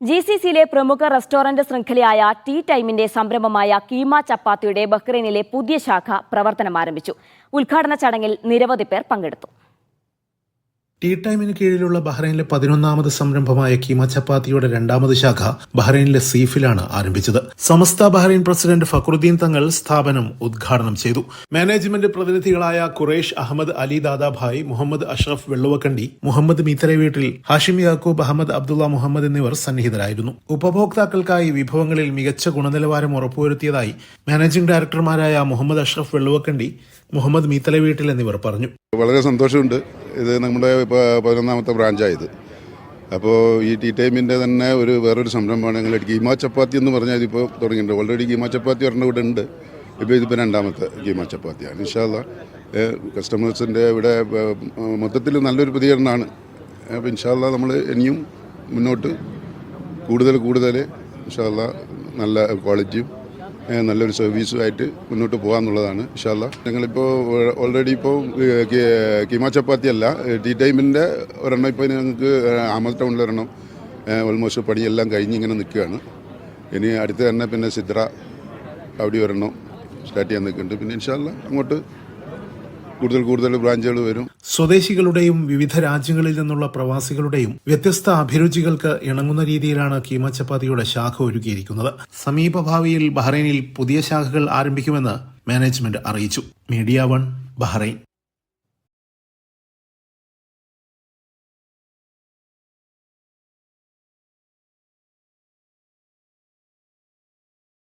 G C സിയിലെ പ്രമുഖ restaurant ശൃംഖലയായ tea ടൈമിന്റെ സംരംഭമായ കീമ ചപ്പാത്തിയുടെ ബഹ്റൈനിലെ പുതിയ ശാഖ പ്രവർത്തനം ആരംഭിച്ചു. ഉദ്ഘാടന ചടങ്ങിൽ നിരവധി പേർ പങ്കെടുത്തു. ടീ ടൈമിന് കീഴിലുള്ള ബഹ്റൈനിലെ പതിനൊന്നാമത് സംരംഭമായ കീമ ചപ്പാത്തിയുടെ രണ്ടാമത് ശാഖ ബഹ്റൈനിലെ സീഫിലാണ് ആരംഭിച്ചത്. സമസ്ത ബഹ്റൈൻ പ്രസിഡന്റ് ഫക്രുദ്ദീൻ തങ്ങൾ സ്ഥാപനം ഉദ്ഘാടനം ചെയ്തു. മാനേജ്മെന്റ് പ്രതിനിധികളായ ഖുറേഷ് അഹമ്മദ് അലി ദാദാഭായ് മുഹമ്മദ് അഷ്റഫ് വെള്ളുവക്കണ്ടി മുഹമ്മദ് മീത്തരെ വീട്ടിൽ ഹാഷിം യാക്കൂബ് അഹമ്മദ് അബ്ദുള്ള മുഹമ്മദ് എന്നിവർ സന്നിഹിതരായിരുന്നു. ഉപഭോക്താക്കൾക്കായി വിഭവങ്ങളിൽ മികച്ച ഗുണനിലവാരം ഉറപ്പുവരുത്തിയതായി മാനേജിംഗ് ഡയറക്ടർമാരായ മുഹമ്മദ് അഷ്റഫ് വെള്ളുവക്കണ്ടി മുഹമ്മദ് മീത്തല വീട്ടിൽ എന്നിവർ പറഞ്ഞു. വളരെ സന്തോഷമുണ്ട്. ഇത് നമ്മുടെ പതിനൊന്നാമത്തെ ബ്രാഞ്ചായത്. അപ്പോൾ ഈ ടീ ടൈമിന്റെ തന്നെ ഒരു വേറൊരു സംരംഭമാണ് ഞങ്ങൾ ഗീമാ ചപ്പാത്തി എന്ന് പറഞ്ഞാൽ ഇതിപ്പോൾ തുടങ്ങിയിട്ടുണ്ട്. ഓൾറെഡി ഗീമാ ചപ്പാത്തി ഒരെണ്ണം ഇവിടെ ഉണ്ട്. ഇപ്പോൾ ഇതിപ്പോൾ രണ്ടാമത്തെ ഗീമാ ചപ്പാത്തിയാണ്. ഇൻഷാല്ല കസ്റ്റമേഴ്സിന്റെ ഇവിടെ മൊത്തത്തിൽ നല്ലൊരു പ്രതികരണമാണ്. അപ്പോൾ ഇൻഷാല്ല നമ്മൾ ഇനിയും മുന്നോട്ട് കൂടുതൽ കൂടുതൽ ഇൻഷാല്ല നല്ല ക്വാളിറ്റിയും നല്ലൊരു സർവീസുമായിട്ട് മുന്നോട്ട് പോകാമെന്നുള്ളതാണ്. വിശാല ഞങ്ങളിപ്പോൾ ഓൾറെഡി ഇപ്പോൾ കിമ ചപ്പാത്തി അല്ല ടീ ടൈമിന്റെ ഒരെണ്ണം ഇപ്പോൾ ഞങ്ങൾക്ക് ആമത് ടൗണിലൊരെണ്ണം ഓൾമോസ്റ്റ് പണിയെല്ലാം കഴിഞ്ഞ് ഇങ്ങനെ നിൽക്കുകയാണ്. ഇനി അടുത്ത് തന്നെ പിന്നെ സിദ്ര അവിടെ ഒരെണ്ണം സ്റ്റാർട്ട് ചെയ്യാൻ നിൽക്കുന്നുണ്ട്. പിന്നെ ഇൻഷാല്ല അങ്ങോട്ട് കൂടുതൽ കൂടുതൽ ബ്രാഞ്ചുകൾ വരും. സ്വദേശികളുടെയും വിവിധ രാജ്യങ്ങളിൽ നിന്നുള്ള പ്രവാസികളുടെയും വ്യത്യസ്ത അഭിരുചികൾക്ക് ഇണങ്ങുന്ന രീതിയിലാണ് കീമ ചപ്പാത്തിയുടെ ശാഖ ഒരുക്കിയിരിക്കുന്നത്. സമീപഭാവിയിൽ ബഹ്റൈനിൽ പുതിയ ശാഖകൾ ആരംഭിക്കുമെന്ന് മാനേജ്മെന്റ് അറിയിച്ചു. Media one Bahrain.